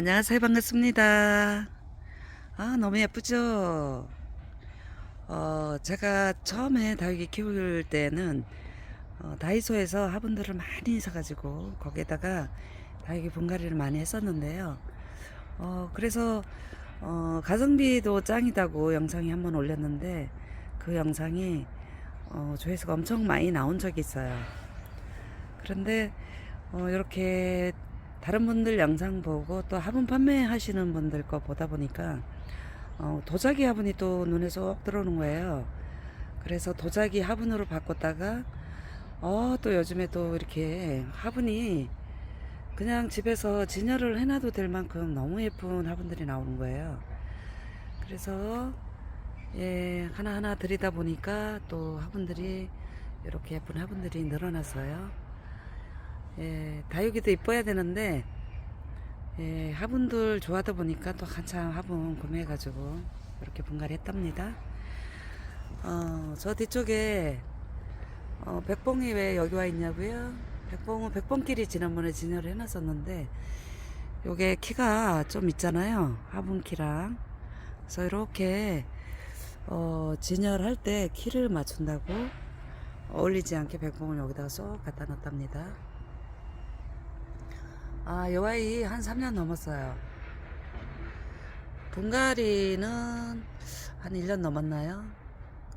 안녕하세요. 반갑습니다. 아, 너무 예쁘죠? 어, 제가 처음에 다육이 키울 때는 어, 다이소에서 화분들을 많이 사가지고 거기에다가 다육이 분갈이를 많이 했었는데요. 어, 그래서 어, 가성비도 짱이다고 영상이 한번 올렸는데 그 영상이 어, 조회수가 엄청 많이 나온 적이 있어요. 그런데 어, 이렇게 다른 분들 영상 보고 또 화분 판매하시는 분들 거 보다 보니까 어, 도자기 화분이 또 눈에 쏙 들어오는 거예요. 그래서 도자기 화분으로 바꿨다가 어, 또 요즘에 또 이렇게 화분이 그냥 집에서 진열을 해놔도 될 만큼 너무 예쁜 화분들이 나오는 거예요. 그래서 예, 하나하나 들이다 보니까 또 화분들이 이렇게 예쁜 화분들이 늘어났어요. 예, 다육이도 이뻐야 되는데 예, 화분들 좋아하다 보니까 또 한참 화분 구매해가지고 이렇게 분갈이 했답니다. 어, 저 뒤쪽에 어, 백봉이 왜 여기 와 있냐고요? 백봉은 백봉끼리 지난번에 진열을 해놨었는데 요게 키가 좀 있잖아요. 화분 키랑 그래서 이렇게 어, 진열할 때 키를 맞춘다고 어울리지 않게 백봉을 여기다가 쏙 갖다 놨답니다. 아, 요 아이 한 3년 넘었어요. 분갈이는 한 1년 넘었나요?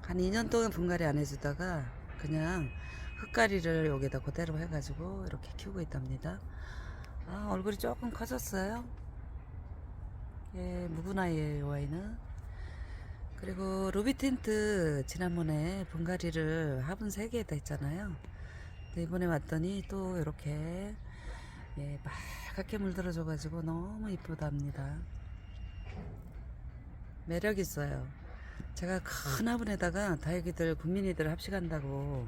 한 2년 동안 분갈이 안 해주다가 그냥 흙가리를 여기다 그대로 해가지고 이렇게 키우고 있답니다. 아, 얼굴이 조금 커졌어요. 예, 묵은 아이예요, 요 아이는. 그리고 루비 틴트 지난번에 분갈이를 화분 3개에다 했잖아요. 이번에 왔더니 또 이렇게 예, 빨갛게 물들어줘가지고 너무 이쁘답니다. 매력 있어요. 제가 큰 화분에다가 다육이들 국민이들 합식한다고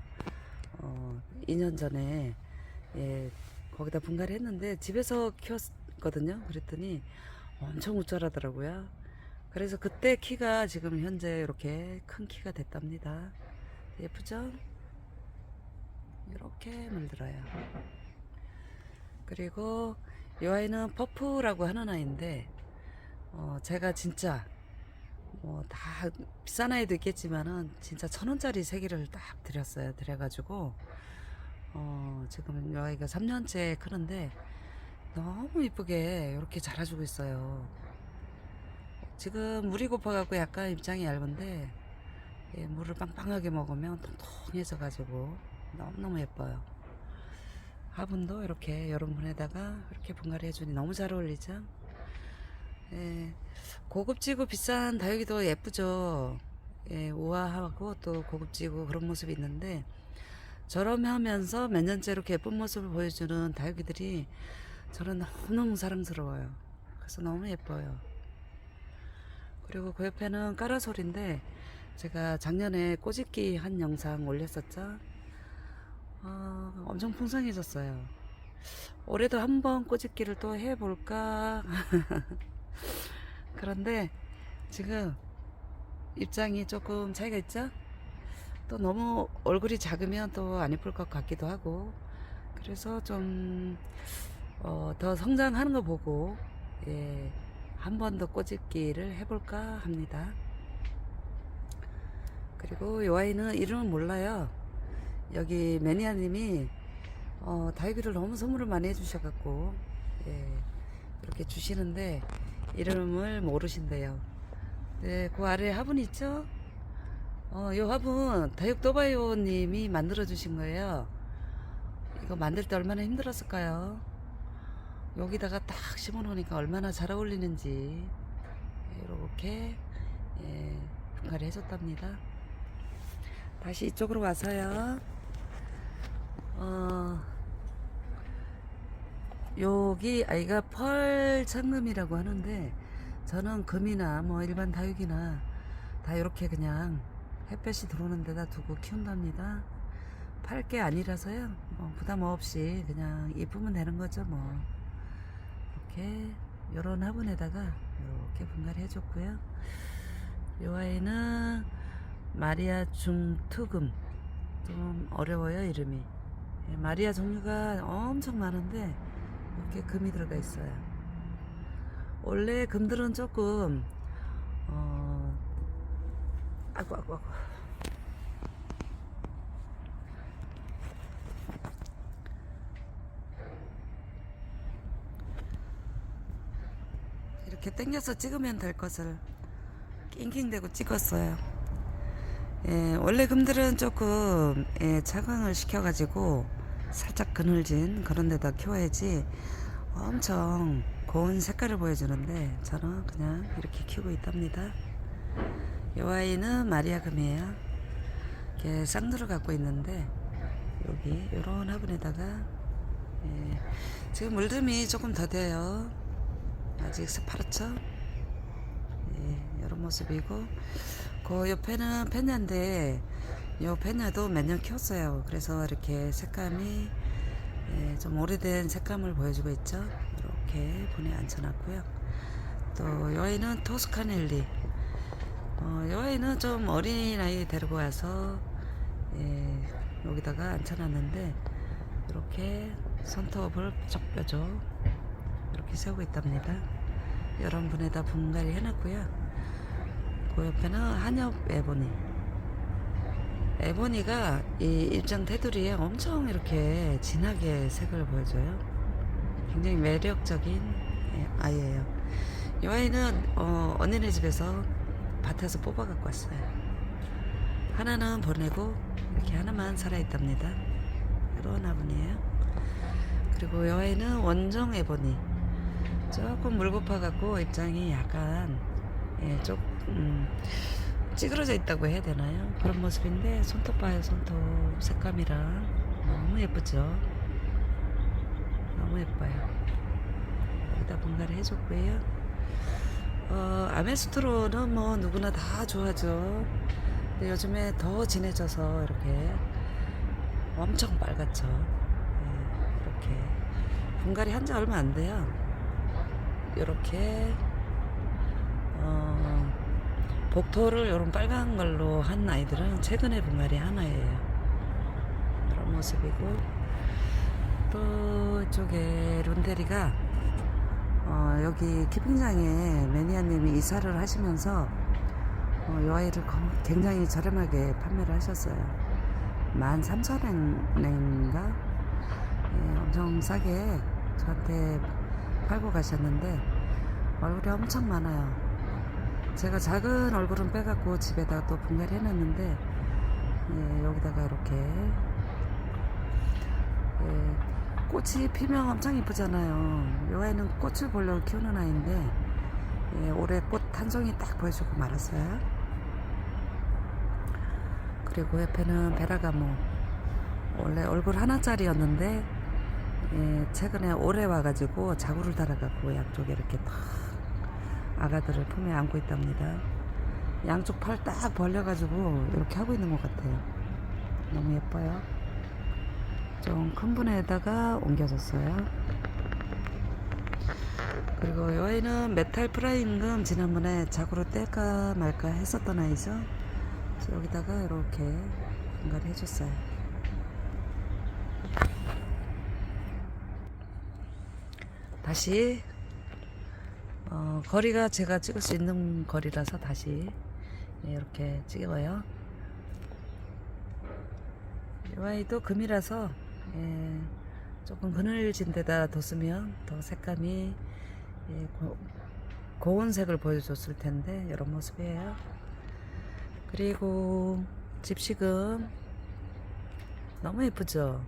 어, 2년 전에 예, 거기다 분갈이 했는데 집에서 키웠거든요. 그랬더니 엄청 우쭐하더라고요. 그래서 그때 키가 지금 현재 이렇게 큰 키가 됐답니다. 예쁘죠? 이렇게 물들어요. 그리고 이 아이는 퍼프라고 하는 아이인데 어, 제가 진짜 뭐 다 비싼 아이도 있겠지만은 진짜 천 원짜리 세 개를 딱 드렸어요. 드려가지고 어, 지금 이 아이가 3년째 크는데 너무 이쁘게 이렇게 자라주고 있어요. 지금 물이 고파갖고 약간 입장이 얇은데 예, 물을 빵빵하게 먹으면 통통해져가지고 너무너무 예뻐요. 화분도 이렇게 여름분에다가 이렇게 분갈이 해주니 너무 잘 어울리죠? 예, 고급지고 비싼 다육이도 예쁘죠? 예, 우아하고 또 고급지고 그런 모습이 있는데 저렴 하면서 몇 년째 이렇게 예쁜 모습을 보여주는 다육이들이 저는 너무너무 사랑스러워요. 그래서 너무 예뻐요. 그리고 그 옆에는 까라솔인데 제가 작년에 꼬집기 한 영상 올렸었죠? 아, 엄청 풍성해졌어요. 올해도 한번 꼬집기를 또 해볼까? 그런데 지금 입장이 조금 차이가 있죠? 또 너무 얼굴이 작으면 또 안 예쁠 것 같기도 하고 그래서 좀, 어, 더 성장하는 거 보고, 예, 한 번 더 꼬집기를 해볼까 합니다. 그리고 이 아이는 이름은 몰라요. 여기 매니아님이 어, 다육이를 너무 선물을 많이 해주셔갖고 예, 이렇게 주시는데 이름을 모르신대요. 네, 그 아래 화분 있죠? 어, 이 화분 다육 도바이오님이 만들어 주신 거예요. 이거 만들 때 얼마나 힘들었을까요? 여기다가 딱 심어 놓으니까 얼마나 잘 어울리는지 이렇게 예, 분갈이 해줬답니다. 다시 이쪽으로 와서요. 어, 여기 아이가 펄 창금이라고 하는데 저는 금이나 뭐 일반 다육이나 다 이렇게 그냥 햇볕이 들어오는 데다 두고 키운답니다. 팔 게 아니라서요. 뭐 부담 없이 그냥 이쁘면 되는 거죠 뭐. 이렇게 요런 화분에다가 이렇게 분갈이 해줬고요. 요 아이는 마리아 중투금 좀 어려워요 이름이 예, 마리아 종류가 엄청 많은데 이렇게 금이 들어가 있어요 원래 금들은 조금 어 아이고 아이고 아이고 이렇게 당겨서 찍으면 될 것을 낑낑대고 찍었어요. 예, 원래 금들은 조금 예, 차광을 시켜가지고 살짝 그늘진 그런 데다 키워야지 엄청 고운 색깔을 보여주는데 저는 그냥 이렇게 키우고 있답니다. 이 아이는 마리아금이에요. 이렇게 쌍두를 갖고 있는데 여기 이런 화분에다가 예, 지금 물듬이 조금 더 돼요. 아직 새파랗죠? 예, 이런 모습이고 그 옆에는 페냐인데 요 페냐도 몇 년 키웠어요. 그래서 이렇게 색감이 예, 좀 오래된 색감을 보여주고 있죠. 이렇게 분에 앉혀놨고요. 또 여기는 토스카넬리. 어, 여기는 좀 어린 아이 데리고 와서 예, 여기다가 앉혀놨는데 이렇게 손톱을 쩍 뼈죠. 이렇게 세우고 있답니다. 여러 분에다 분갈이 해놨고요. 그 옆에는 한엽 에보니. 에보니가 이 입장 테두리에 엄청 이렇게 진하게 색을 보여줘요. 굉장히 매력적인 예, 아이예요. 이 아이는 어, 언니네 집에서 밭에서 뽑아 갖고 왔어요. 하나는 보내고 이렇게 하나만 살아 있답니다. 이런 화분이에요. 그리고 이 아이는 원정 에보니. 조금 물고파 갖고 입장이 약간 예, 조금 음, 찌그러져 있다고 해야 되나요? 그런 모습인데 손톱 봐요 손톱 색감이랑 너무 예쁘죠? 너무 예뻐요. 여기다 분갈이 해줬고요. 어, 아메스트로는 뭐 누구나 다 좋아하죠. 근데 요즘에 더 진해져서 이렇게 엄청 빨갛죠. 예, 이렇게 분갈이 한 지 얼마 안 돼요. 이렇게 어, 복토를 이런 빨간 걸로 한 아이들은 최근에 분갈이 하나예요. 이런 모습이고 또 이쪽에 룬테리가 어, 여기 키핑장에 매니아님이 이사를 하시면서 어, 이 아이를 거- 굉장히 저렴하게 판매를 하셨어요. 13,000원인가? 예, 엄청 싸게 저한테 팔고 가셨는데 얼굴이 엄청 많아요. 제가 작은 얼굴은 빼갖고 집에다 또 분갈이 해놨는데 예, 여기다가 이렇게 예, 꽃이 피면 엄청 이쁘잖아요. 요 아이는 꽃을 보려고 키우는 아이인데 예, 올해 꽃 한 송이 딱 보여주고 말았어요. 그리고 옆에는 베라가모 원래 얼굴 하나짜리였는데 예, 최근에 올해 와가지고 자구를 달아갖고 양쪽에 이렇게 탁 아가들을 품에 안고 있답니다. 양쪽 팔 딱 벌려가지고 이렇게 하고 있는 것 같아요. 너무 예뻐요. 좀 큰 분에다가 옮겨줬어요. 그리고 여기는 메탈 프라임금 지난번에 자구로 뗄까 말까 했었던 아이죠. 그래서 여기다가 이렇게 분갈이 해줬어요. 다시 어, 거리가 제가 찍을 수 있는 거리라서 다시 예, 이렇게 찍어요. 이 아이도 금이라서 예, 조금 그늘진 데다 뒀으면 더 색감이 예, 고, 고운 색을 보여줬을 텐데 이런 모습이에요. 그리고 집시금 너무 예쁘죠?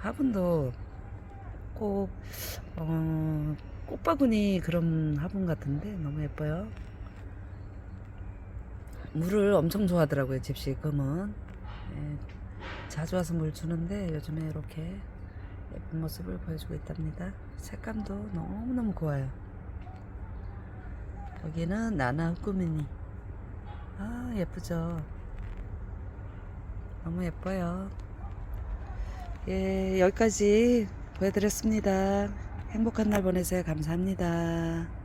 화분도 꼭 어, 꽃바구니 그런 화분 같은데 너무 예뻐요. 물을 엄청 좋아하더라고요 집시 금은 예, 자주 와서 물 주는데 요즘에 이렇게 예쁜 모습을 보여주고 있답니다. 색감도 너무너무 고와요. 여기는 나나 후꾸미니 아 예쁘죠 너무 예뻐요 예 여기까지 보여드렸습니다 행복한 날 보내세요. 감사합니다